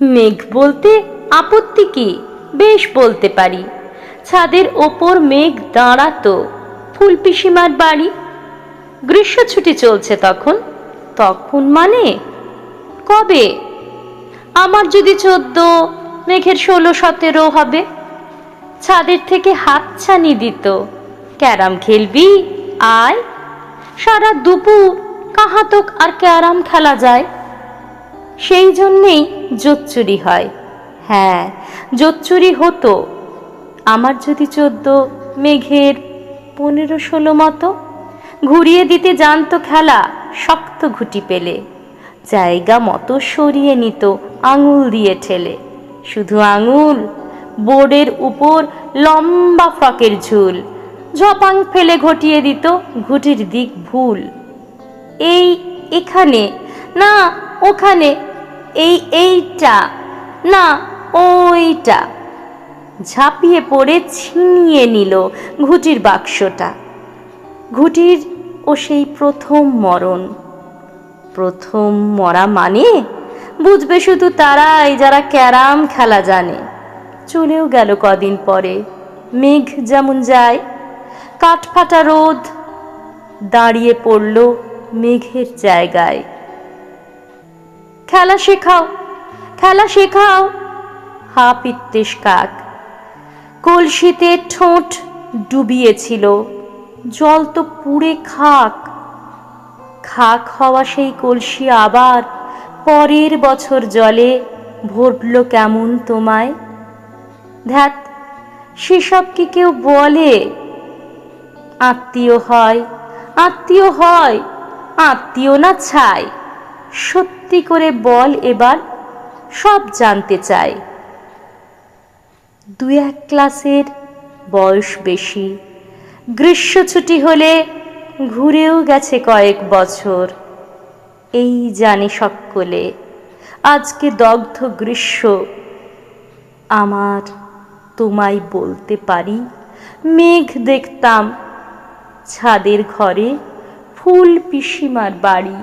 মেঘ বলতে আপত্তি কি? বেশ বলতে পারি। ছাদের ওপর মেঘ দাঁড়াতো। ফুল পিসিমার বাড়ি। গ্রীষ্ম ছুটি চলছে তখন। তখন মানে? কবে? আমার যদি চোদ্দ, মেঘের ষোলো, সতেরো হবে। ছাদের থেকে হাত ছানি দিত। ক্যারাম খেলবি? আয়। সারা দুপুর কাহাতক আর ক্যারাম খেলা যায়। সেই জন্যেই জোচ্চুরি হয়। হ্যাঁ জোচ্চুরি হতো আমার যদি চোদ্দ, মেঘের পনেরো, ষোলো মতো। ঘুরিয়ে দিতে জানতো খেলা, শক্ত ঘুটি পেলে। জায়গা মতো সরিয়ে নিত, আঙুল দিয়ে ঠেলে। শুধু আঙুল, বোর্ডের উপর লম্বা ফ্রকের ঝুল। ঝপাং ফেলে ঘটিয়ে দিত ঘুটির দিক ভুল। এই এখানে, না ওখানে এই এইটা, না ওইটা। ঝাঁপিয়ে পড়ে ছিনিয়ে নিল ঘুটির বাক্সটা। ঘুটির ও সেই প্রথম মরণ। প্রথম মরা মানে বুঝবে শুধু তারাই যারা ক্যারাম খেলা জানে। চলেও গেল কদিন পরে, মেঘ যেমন যায়, কাঠফাটা রোদ দাঁড়িয়ে পড়ল মেঘের জায়গায়। খেলা শেখাও খেলা শেখাও। হা পিত্তেশ কাক। কলসিতে ঠোঁট ডুবিয়েছিল, জল তো পুড়ে খাক। খাক হওয়া সেই কলসি আবার পরের বছর জলে ভরল কেমন তোমায়? ধ্যাত, সেসব কি কেউ বলে? আত্মীয় হয় আত্মীয় হয়, আত্মীয় না ছাই সত্যি করে বল এবার, সব জানতে চাই। দু এক ক্লাসের বয়স বেশি, গ্রীষ্ম ছুটি হলে ঘুরেও গেছে কয়েক বছর। এই জানি সকলে, আজকে দগ্ধ গ্রীষ্ম, আমার তোমায় বলতে পারি, মেঘ দেখতাম ছাদের ঘরে ফুল পিসিমার বাড়ি।